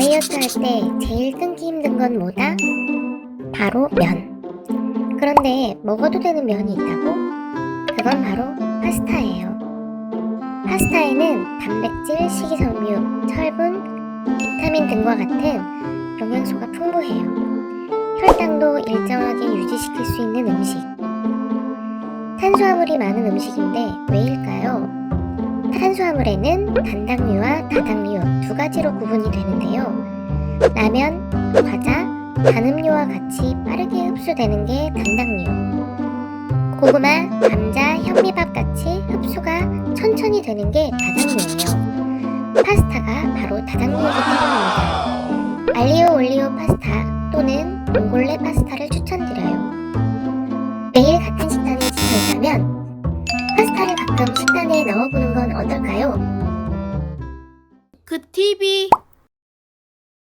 다이어트 할 때 제일 끊기 힘든 건 뭐다? 바로 면. 그런데 먹어도 되는 면이 있다고? 그건 바로 파스타예요. 파스타에는 단백질, 식이섬유, 철분, 비타민 등과 같은 영양소가 풍부해요. 혈당도 일정하게 유지시킬 수 있는 음식. 탄수화물이 많은 음식인데 왜일까요? 탄수화물에는 단당류와 다당류 두 가지로 구분이 되는데요. 라면, 과자, 단음료와 같이 빠르게 흡수되는 게 단당류. 고구마, 감자, 현미밥 같이 흡수가 천천히 되는 게 다당류예요. 파스타가 바로 다당류이기 때문입니다. 알리오 올리오 파스타 또는 몽골레 파스타를 추천드려요. 매일 같은 가끔 식단에 넣어보는 건 어떨까요? 그 TV